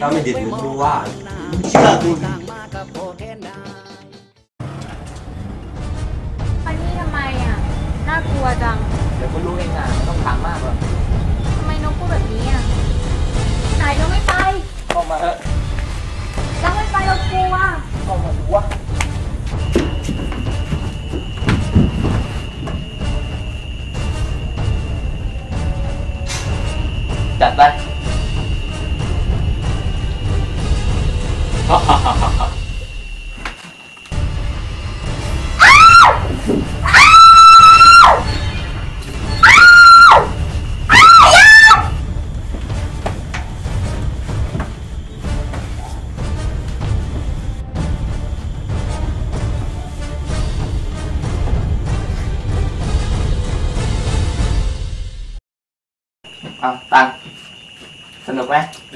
ถ้าไม่ดิดมึง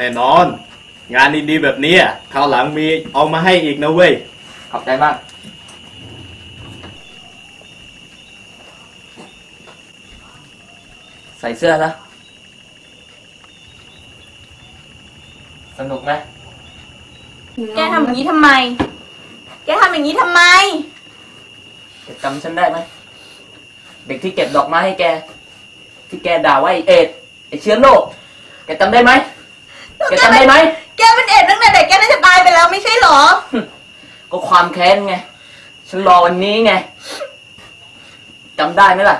น่นอน งานดีๆแบบนี้อะคราวหลังมีเอามาให้อีกนะเว้ย ขอบใจมาก ใส่เสื้อแล้วสนุกไหมแกทำอย่างนี้ทำไม แกทำอย่างนี้ทำไม แกจำฉันได้ไหม เด็กที่เก็บดอกไม้ให้แก ที่แกด่าว่าไอเอ็ดไอเชื้อโรคแกจำได้ไหม แกจำได้ไหม แกเป็นเอ็ดตั้งแต่เด็กแกน่าจะตายไปแล้วไม่ใช่เหรอ ก็ความแค้นไง ฉันรอวันนี้ไงจำได้ไหมล่ะ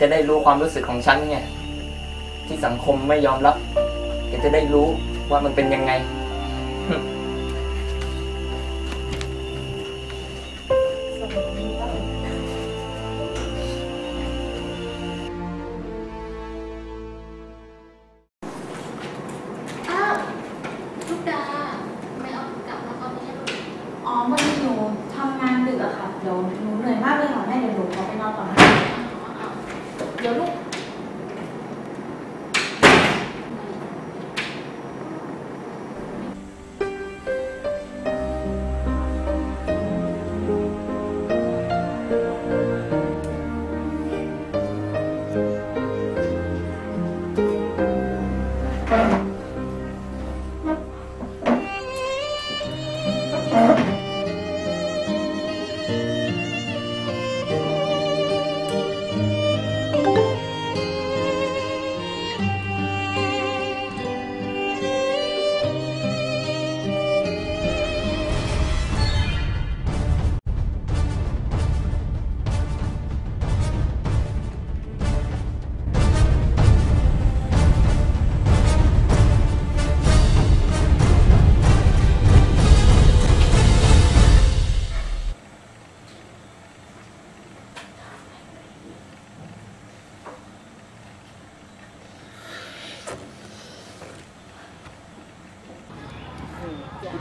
จะได้รู้ความรู้สึกของฉันไงที่สังคมไม่ยอมรับ แกจะได้รู้ว่ามันเป็นยังไง เ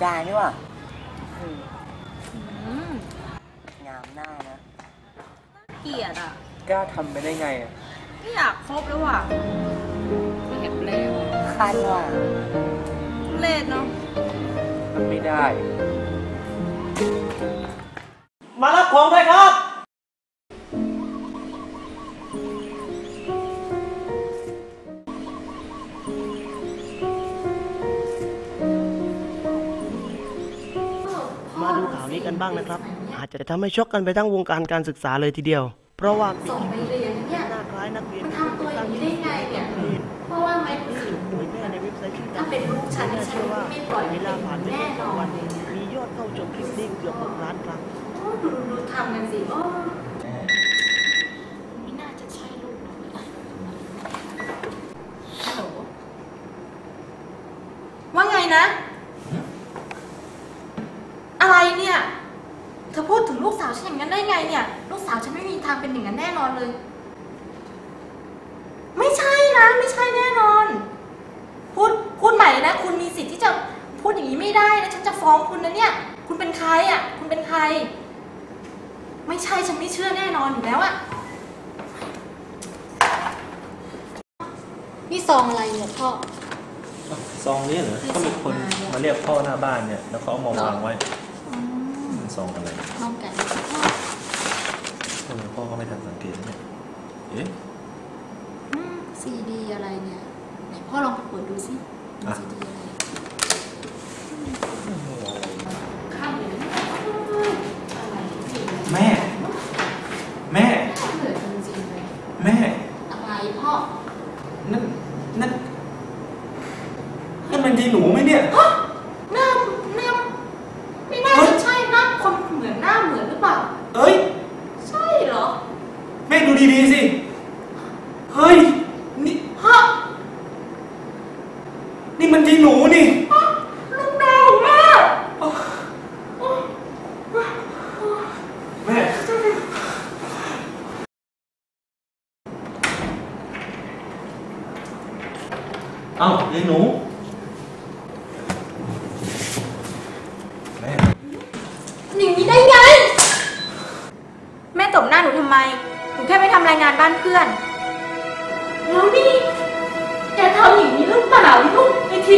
ดี๋ยวลูกได้นี่ว่ะงามหน้านะเกลียดอะ กล้าทำไปได้ไงอะไม่อยากคบแล้วอะเก็บเร็วคาดว่าเล่นเนาะมันไม่ได้ มารับของด้วยครับ บ้างนะครับ อาจจะทำให้ช็อกกันไปทั้งวงการการศึกษาเลยทีเดียว เพราะว่าส่งไปเรียนเนี่ยหน้าคล้ายนักเรียนมันทำตัวอย่างนี้ได้ไงเนี่ยเพราะว่าไม่ถูกเผยแพร่ในเว็บไซต์ชื่อดัถ้าเป็นลูกฉันน่าฉัเชื่นอว่าไม่ปล่อยเวลาผ่านไปแน่นอวันมียอดเข้าชมคลิปนี้เกือบ6ล้านครั้งดูดูทำกันสิโอ้ไม่น่าจะใช่ลูกนะโหลว่าไงนะ อะไรเนี่ย เธอพูดถึง ลูกสาวฉันอย่างนั้นได้ไงเนี่ย ลูกสาวฉันไม่มีทางเป็นอย่างนั้นแน่นอนเลย ไม่ใช่นะไม่ใช่แน่นอน พูดพูดใหม่นะ คุณมีสิทธิ์ที่จะพูดอย่างนี้ไม่ได้นะฉันจะฟ้องคุณนะเนี่ย คุณเป็นใครอะ คุณเป็นใคร ไม่ใช่ฉันไม่เชื่อแน่นอนอยู่แล้วอะนี่ซองอะไรเนี่ยพ่อซองนี้เหรอก็มีคนมาเรียกพ่อหน้าบ้านเนี่ย แล้วเขาเอามาวางไว้ ซองอะไรลองแกะดูสิพ่อเออพ่อก็ไม่ทันสังเกตเนี่ยเอ๊ะอืมซีดีอะไรเนี่ย ไหนพ่อลองเปิดดูสิเป็นอะซีดีอะไร ข้ามเลยนะอะไรเนี่ย แม่ แม่ เหมือนจริงๆเลย แม่ อะไรพ่อ นั่น นั่น นั่นมันยีหนูไหมเนี่ย หน้าหน้าไม่น่าจะใช่หน้าคนเหมือนหน้าเหมือนหรือเปล่า เอ้ย ใช่เหรอ แม่ดูดีๆสิ เฮ้ย นี่ ฮะ นี่มันยีหนูนี่ ลูกดาวแม่ แม่ เอ้ายายหนูแม่อย่างนี้ได้ไง แม่ตบหน้าหนูทำไม หนูแค่ไปทำรายงานบ้านเพื่อน แล้วนี่แกทำอย่างนี้หรือเปล่าลูกในที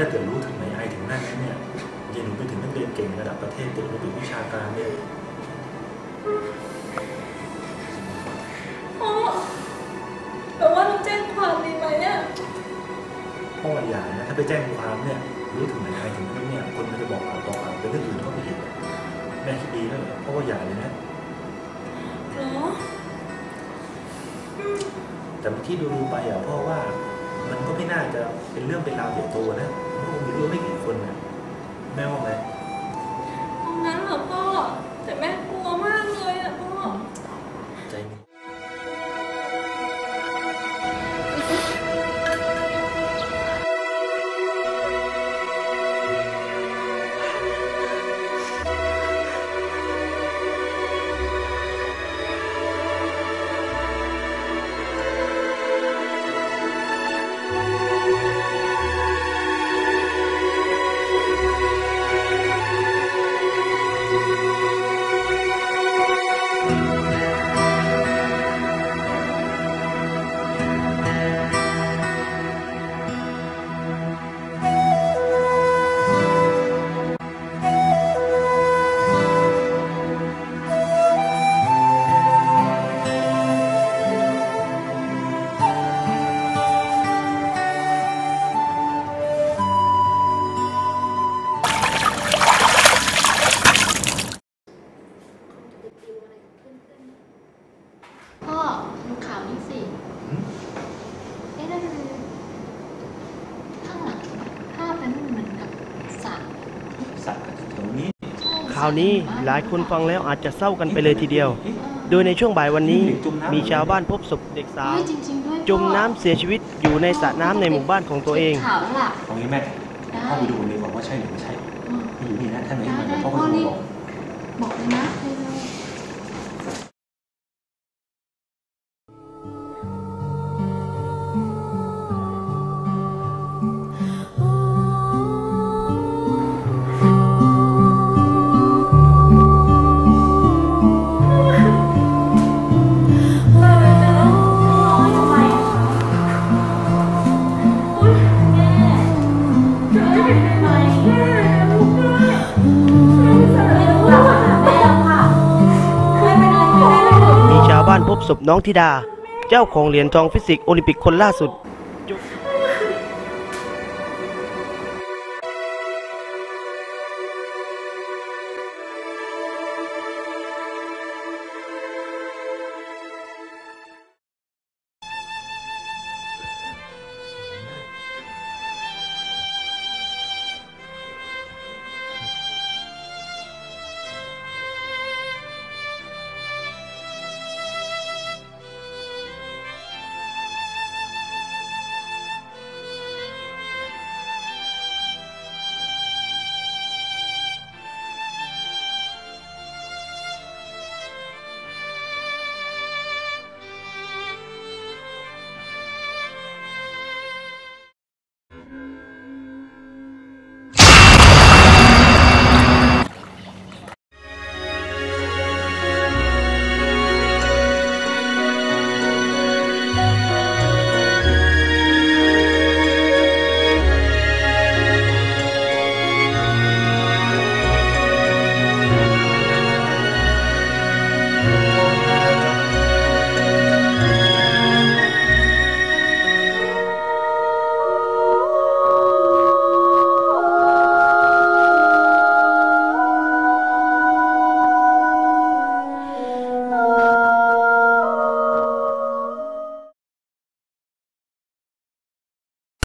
ถ้าเกิดรู้ถึงไหนไอถึงนั่นนะเนี่ยยายหนูไปถึงนักเรียนเก่งระดับประเทศติดโอลิมปิกวิชาการเนี่ยพ่อแต่ว่าเราแจ้งความดีไหมอะพ่ออย่านะถ้าไปแจ้งความเนี่ยรู้ถึงไหนไอถึงนั่นเนี่ยคนมันจะบอกข่าวต่อข่าวเป็นเรื่องอื่นก็ไม่เห็นแม่คิดดีแล้วเหรอพ่อว่าอย่าเลยนะเหรอแต่เมื่อกี้ดูดูๆไปอะพ่อว่ามันก็ไม่น่าจะเป็นเรื่องเป็นราวใหญ่โตนะมันก็คงมีเรื่องไม่กี่คนนะแม่ว่าไหม ข่าวนี้หลายคนฟังแล้วอาจจะเศร้ากันไปเลยทีเดียว โดยในช่วงบ่ายวันนี้มีชาวบ้านพบศพเด็กสาวเฮ้ยจริงๆด้วยจมน้ำเสียชีวิตอยู่ในสระน้ำในหมู่บ้านของตัวเอง ข่าวแล้วล่ะเอางี้แม่พ่อไปดูเลยบอกว่าใช่หรือไม่ใช่อืมไม่อยู่นี่นะถ้าไหนได้มันได้พ่อก็พ่อจะรีบบอกบอก ศพน้องธิดา เจ้าของเหรียญทองฟิสิกส์โอลิมปิกคนล่าสุด